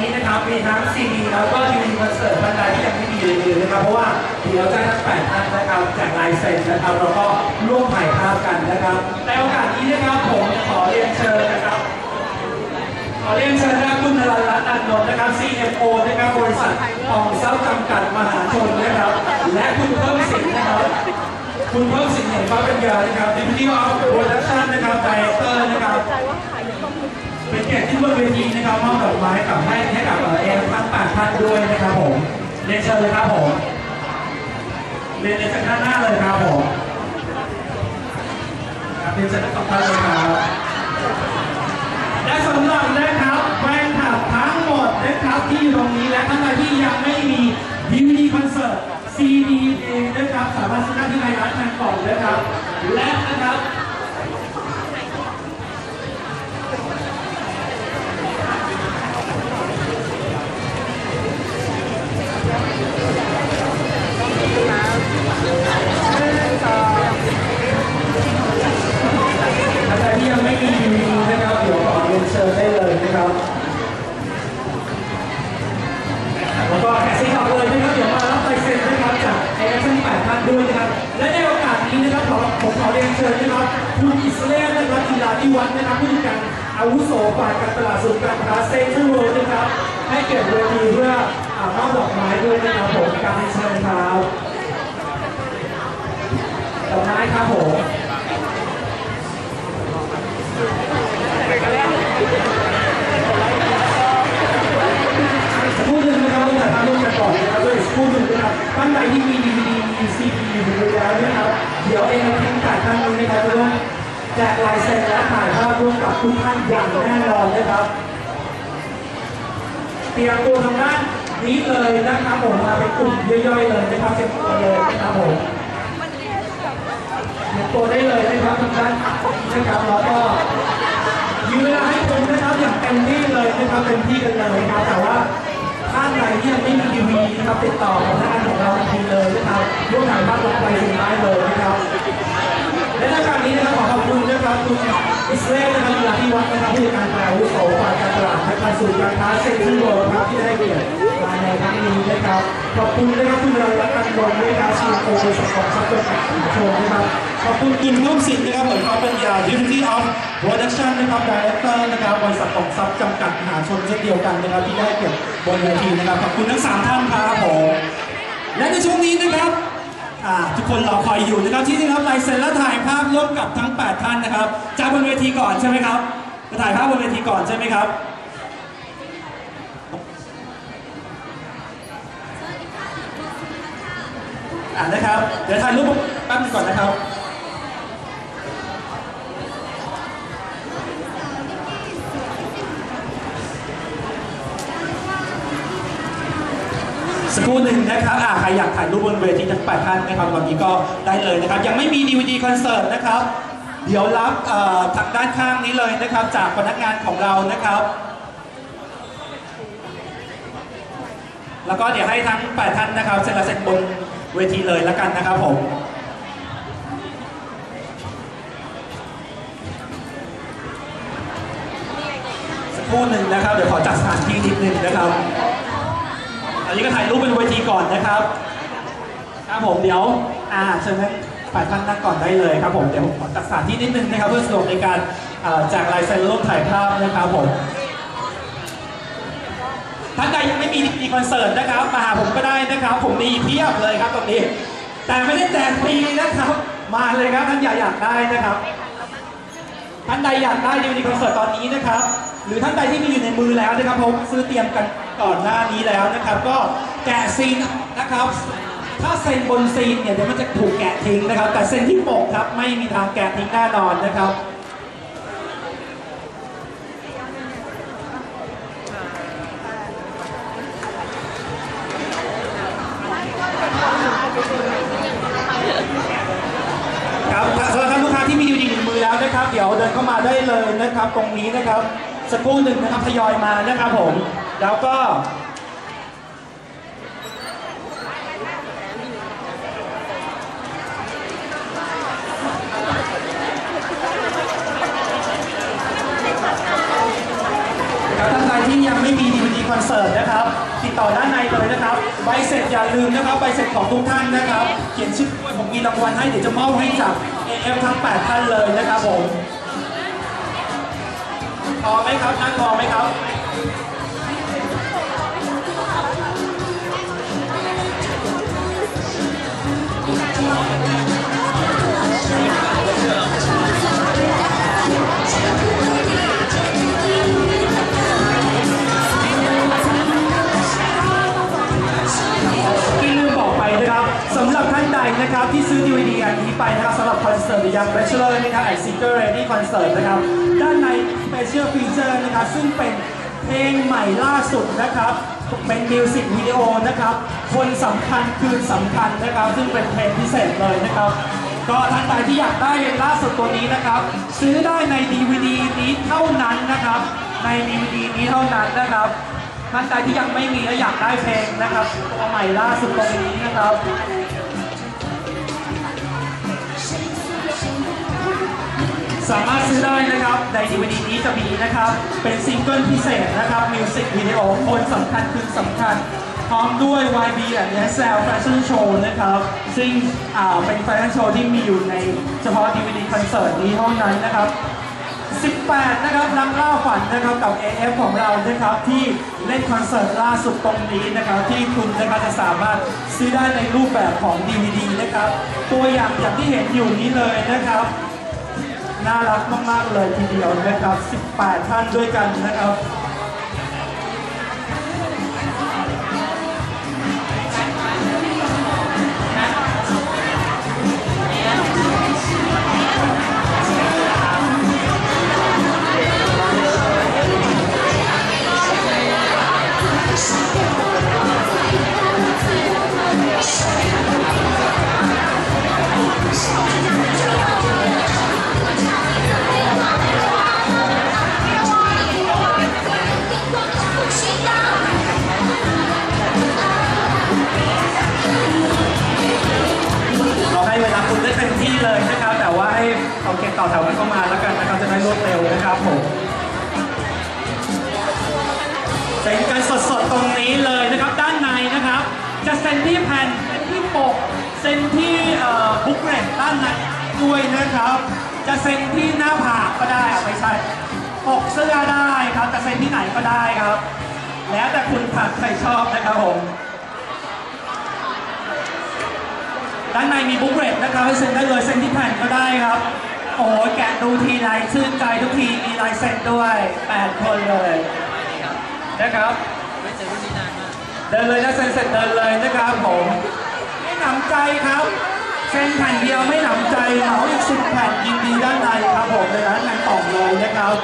นี้นะครับมีทั้งซีดีแล้วก็ดีวีคอนเสิร์ตบรรดาที่ยังไม่มีรีวิวนะครับเพราะว่าเดี๋ยวจะทั้งแปดท่านนะครับจากลายเซ็นนะครับแล้วก็ร่วมถ่ายภาพกันนะครับในโอกาสนี้นะครับผมขอเรียนเชิญนะครับขอเรียนเชิญนะครับคุณนรันรัตน์อันนนท์นะครับ CFO นะครับบริษัททองทรัพย์จำกัดมหาชนนะครับ และคุณเพิ่มสินนะครับ คุณเพิ่มสินเห็นฟ้าเป็นยานะครับ Deputy of Production นนะครับ Director น เป็นเกียรติที่บนเวทีนะครับมอบดอกไม้กับให้ให้กับเอ่อเอฟทั้งแปดท่านด้วยนะครับผมเรียนเชิญเลยครับผมเรียนเรียนจากด้านหน้าเลยครับผมเรียนเชิญทั้งสองท่านเลยครับ อาวุโสฝ่ายการตลาดศูนย์การค้าเซ็นทรัลเวิลด์นะครับ ให้เก็บเวทีเพื่ออามอบดอกไม้ด้วยนะครับผมการเชิญครับดอกไม้ครับผม สักครู่หนึ่งนะครับเราจะทำร่วมกันก่อนนะครับด้วยสักครู่หนึ่งนะครับท่านใดที่มีดีวีดีมีซีดีอยู่แล้วนะครับ เดี๋ยวเองทีมการท่านนี้นะครับจะร่วมแจกลายเซ็นและถ่ายภาพร่วมกับทุกท่าน อย่างแน่นอนนะครับ เตรียมตัวทางด้านนี้เลยนะครับผมมาเป็นกลุ่มย่อยๆเลยนะครับเตรียมตัวเลยนะครับผมเตรียมตัวได้เลยนะครับทางด้านนะครับแล้วก็ยืนเวลาให้ผมนะครับอย่างเต็มที่เลยนะครับเต็มที่กันเลยนะครับแต่ว่าท่านใดที่ยังไม่มีทีวีนะครับติดต่อกับท่านของเราทีเลยนะครับร่วมถ่ายภาพลงไปสุดท้ายเลยนะครับและในการนี้นะครับขอขอบคุณนะครับคุณ อิสราเอลนะครับยาที่วัดนะครับผู้จัดการแปลวุโสฝ่ายการตลาดและการสู่การค้าเซ็นทรัลเวิลครับที่ได้เกียรติมาในครั้งนี้นะครับขอบคุณนะครับคุณรัตน์กันดงด้วยครับซีโอบริษัทของซัพพอร์ตมหาชนนะครับขอบคุณคุณร่วมสิทธิ์นะครับเหมือนเขาเป็นยา Deputy of Production นะครับ Director นะครับบริษัทของทรัพจำกัดมหาชนเช่นเดียวกันนะครับ ที่ได้เกียรติบนเวทีนะครับขอบคุณทั้งสามท่านครับผมและในช่วงนี้นะครับ อ่าทุกคนรอคอยอยู่นะครับที่นี่ครับลายเซ็นและถ่ายภาพร่วมกับทั้ง 8 ท่านนะครับ จากบนเวทีก่อนใช่ไหมครับจะถ่ายภาพบนเวทีก่อนใช่ไหมครับอ่านะครับ เดี๋ยวถ่ายรูปแป๊บนึงก่อนนะครับ สักครู่หนึ่งนะครับอ่าใครอยากถ่ายรูปบนเวทีทั้งแปดท่านนะครับวันนี้ก็ได้เลยนะครับ ยังไม่มี DVD คอนเสิร์ตนะครับ เดี๋ยวรับทางด้านข้างนี้เลยนะครับ จากพนักงานของเรานะครับ แล้วก็เดี๋ยวให้ทั้งแปดท่านนะครับเซ็นลายเซ็นบนเวทีเลยแล้วกันนะครับผมสักครู่หนึ่งนะครับ เดี๋ยวขอจัดสถานที่นิดนึงนะครับ อันนี้ก็ถ่ายรูปเป็นเวทีก่อนนะครับครับผมเดี๋ยวอ่าเชิญท่านฝ่ายท่านนั่งก่อนได้เลยครับผมเดี๋ยวผมขอจัดสถานที่นิดนึงนะครับ เพื่อสะดวกในการเอ่อแจกลายเซ็นร่วมถ่ายภาพนะครับผมท่านใดยังไม่มีดีคอนเสิร์ตนะครับมาหาผมก็ได้นะครับ ผมมีเพียบเลยครับตรงนี้ แต่ไม่ได้แจกฟรีนะครับ มาเลยครับท่านอยากอยากได้นะครับท่านใดอยากได้ดีวีคอนเสิร์ตตอนนี้นะครับ หรือท่านใดที่มีอยู่ในมือแล้วนะครับผมซื้อเตรียมกัน ก่อนหน้านี้แล้วนะครับ ก็แกะซีนนะครับ ถ้าเซ็นบนซีนเนี่ยเดี๋ยวมันจะถูกแกะทิ้งนะครับ แต่เซ็นที่ปกครับไม่มีทางแกะทิ้งแน่นอนนะครับครับสำหรับท่านลูกค้าที่มีดีวดีในมือแล้วนะครับ เดี๋ยวเดินเข้ามาได้เลยนะครับ ตรงนี้นะครับสักครู่หนึ่งนะครับทยอยมานะครับผม แล้วก็ ครับท่านใดที่ยังไม่มีดีวดีคอนเสิร์ตนะครับ ติดต่อด้านในเลยนะครับ ใบเสร็จอย่าลืมนะครับ ใบเสร็จของทุกท่านนะครับ เขียนชื่อด้วยผมมีรางวัลให้เดี๋ยวจะมอบให้จาก AF ทั้ง 8 ท่านเลยนะครับผมพอไหมครับนั่งพอไหมครับ นะครับสำหรับท่านใดนะครับที่ซื้อ DVD อันนี้ไปนะครับสำหรับคอนเสิร์ต The Young Bachelor นะครับไอซิงเกิล Ready Concert นะครับ ด้านใน Special Feature นะครับ ซึ่งเป็นเพลงใหม่ล่าสุดนะครับ เป็นมิวสิกวิดีโอนะครับ คนสำคัญคือสำคัญนะครับ ซึ่งเป็นเพลงพิเศษเลยนะครับ ก็ท่านใดที่อยากได้ล่าสุดตัวนี้นะครับ ซื้อได้ใน DVD นี้เท่านั้นนะครับ ใน DVD นี้เท่านั้นนะครับท่านใดที่ยังไม่มีและอยากได้เพลงนะครับตัวใหม่ล่าสุดตรงนี้นะครับ สามารถซื้อได้นะครับ ใน DVD นี้จะมีนะครับ เป็นซิงเกิลพิเศษนะครับมิวสิกวิดีโอคนสำคัญคือสำคัญ พร้อมด้วย YB และ s l Fashion Show นะครับ ซึ่งเป็นแฟชั่นโชว์ที่มีอยู่ในเฉพาะ DVD คอนเสิร์ตนี้เท่านั้นนะครับ18 นะครับนักล่าฝันนะครับกับ AF ของเรานะครับที่เล่นคอนเสิร์ตล่าสุดตรงนี้นะครับที่คุณนะครับจะสามารถซื้อได้ในรูปแบบของ DVD นะครับ ตัวอย่างอย่างที่เห็นอยู่นี้เลยนะครับ น่ารักมาก ๆ เลยทีเดียวนะครับ 18 ท่านด้วยกันนะครับ อาเกณฑ์ต่อแถวกันเข้ามาแล้วกันนะครับจะได้รวดเร็วนะครับผมเซ็นกันสดๆตรงนี้เลยนะครับด้านในนะครับ จะเซ็นที่แผ่นเซ็นที่ปกเซ็นที่บุ๊กเรตด้านในด้วยนะครับ จะเซ็นที่หน้าผากก็ได้ไม่ใช่ปกเสื้อได้ครับจะเซ็นที่ไหนก็ได้ครับ แล้วแต่คุณผัดใครชอบนะครับผมด้านในมีบุ๊กเรตนะครับให้เซ็นได้เลยเซ็นที่แผ่นก็ได้ครับ โอ้ยแกะดูทีไรชื่นใจทุกที มีลายเซ็นด้วย 8 คนเลย นะครับ ไม่เจอรุ่นนี้นานมากเดินเลยนะเซ็นเสร็จเดินเลยนะครับผม ไม่หนำใจครับ เซ็นแผ่นเดียวไม่หนำใจเหมาอีกสิบแผ่นยินดีด้านในครับผมในร้านในกล่องเลยนะครับ